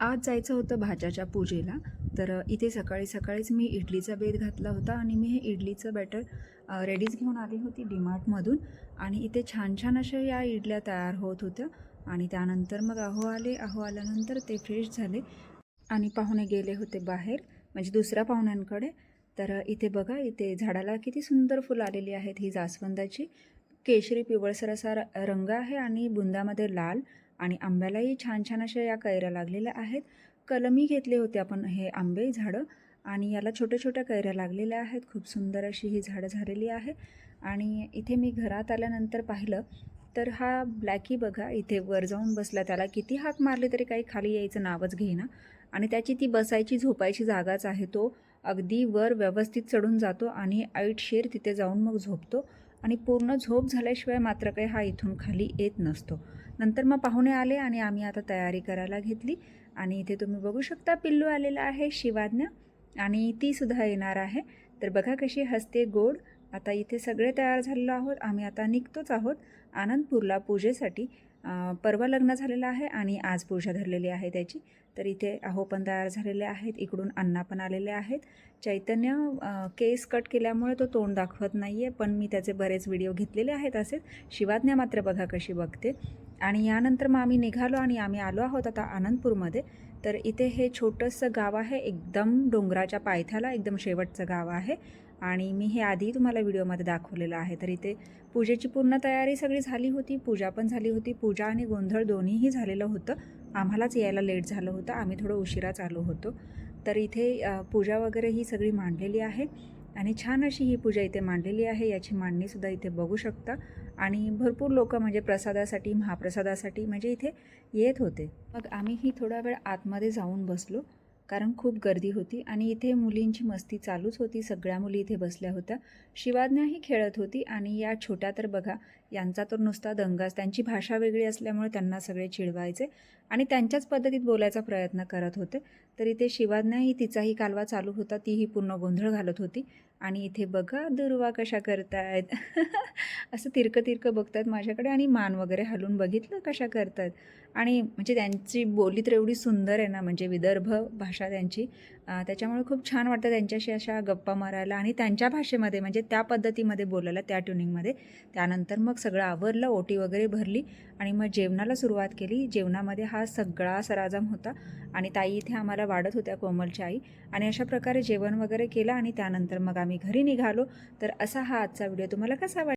आज जायचं होतं भाज्याच्या पूजेला. तर इथे सकाळी सकाळीच मी इडलीचा बेत घातला होता आणि मी हे इडलीचं बॅटर रेडीज रेडीच घेऊन आली होती डीमार्टमधून. आणि इथे छान छान अशा या इडल्या तयार होत होत्या. आणि त्यानंतर मग अहो आले. अहो आल्यानंतर ते फ्रेश झाले आणि पाहुणे गेले होते बाहेर म्हणजे दुसऱ्या पाहुण्यांकडे. तर इथे बघा इथे झाडाला किती सुंदर फुलं आलेली आहेत ही जास्वंदाची. केशरी पिवळसर असा र रंग आहे आणि बुंदामध्ये लाल. आणि आंब्यालाही छान छान अशा या कैऱ्या लागलेल्या आहेत. कलमी घेतले होते आपण हे आंबे झाडं आणि याला छोट्या छोट्या कैऱ्या लागलेल्या आहेत. खूप सुंदर अशी ही झाडं झालेली आहे. आणि इथे मी घरात आल्यानंतर पाहिलं तर हा ब्लॅकी बघा इथे वर जाऊन बसला त्याला. किती हाक मारले तरी काही खाली यायचं नावच घेईना. आणि त्याची ती बसायची झोपायची जागाच आहे. तो अगदी वर व्यवस्थित चढून जातो आणि ऐट शेर तिथे जाऊन मग झोपतो. आणि पूर्ण झोप झाल्याशिवाय मात्र काही हा इथून खाली येत नसतो. नंतर मग पाहुणे आले आणि आम्ही आता तयारी करायला घेतली. आणि इथे तुम्ही बघू शकता पिल्लू आलेला आहे शिवाज्ञा. आणि ती सुद्धा येणार आहे. तर बघा कशी हसते गोड. आता इथे सगळे तयार झालेलो आहोत. आम्ही आता निघतोच आहोत आनंदपूरला पूजेसाठी. परवा लग्न झालेलं आहे आणि आज पूजा धरलेली आहे त्याची. तर इथे अहो पण तयार झालेले आहेत. इकडून अण्णा पण आलेले आहेत. चैतन्य केस कट केल्यामुळे तो तोंड दाखवत नाही आहे पण मी त्याचे बरेच व्हिडिओ घेतलेले आहेत असेच. शिवाज्ञा मात्र बघा कशी बघते. आणि यानंतर मग आम्ही निघालो आणि आम्ही आलो आहोत आता आनंदपूरमध्ये. तर इथे हे छोटंसं गाव आहे एकदम डोंगराच्या पायथ्याला एकदम शेवटचं गाव आहे. आणि मी हे आधी तुम्हाला व्हिडिओमध्ये दाखवलेलं आहे. तर इथे पूजेची पूर्ण तयारी सगळी झाली होती पूजा पण झाली होती. पूजा आणि गोंधळ दोन्हीही झालेलं होतं. आम्हालाच यायला लेट झालं होतं. आम्ही थोडं उशिराच आलो होतो. तर इथे पूजा वगैरे ही सगळी मांडलेली आहे. आणि छान अशी ही पूजा इथे मांडलेली आहे. याची मांडणीसुद्धा इथे बघू शकता. आणि भरपूर लोक म्हणजे प्रसादासाठी महाप्रसादासाठी म्हणजे इथे येत होते. मग आम्हीही थोडा वेळ आतमध्ये जाऊन बसलो कारण खूप गर्दी होती आणि इथे मुलींची मस्ती चालूच होती. सगळ्या मुली इथे बसल्या होत्या. शिवाज्ञाही खेळत होती आणि या छोट्या तर बघा यांचा तर नुसता दंगाच. त्यांची भाषा वेगळी असल्यामुळे त्यांना सगळे चिडवायचे आणि त्यांच्याच पद्धतीत बोलायचा प्रयत्न करत होते. तर इथे शिवाज्ञाही तिचाही कालवा चालू होता. तीही पूर्ण गोंधळ घालत होती. आणि इथे बघा दुर्वा कशा करतायत. असं तिरकं तिरकं बघतात माझ्याकडे आणि मान वगैरे हलून बघितलं कशा करतात. आणि म्हणजे त्यांची बोली तर एवढी सुंदर आहे ना म्हणजे विदर्भ भाषा त्यांची. त्याच्यामुळे खूप छान वाटतं त्यांच्याशी अशा गप्पा मारायला आणि त्यांच्या भाषेमध्ये म्हणजे त्या पद्धतीमध्ये बोलायला त्या ट्युनिंगमध्ये. त्यानंतर मग सगळं आवरलं ओटी वगैरे भरली आणि मग जेवणाला सुरुवात केली. जेवणामध्ये हा सगळा सराजम होता आणि ताई इथे आम्हाला वाढत होत्या कोमलच्या आई. आणि अशा प्रकारे जेवण वगैरे केलं आणि त्यानंतर मग आम्ही घरी निघालो. तर असा हा आजचा व्हिडिओ तुम्हाला कसा वाटला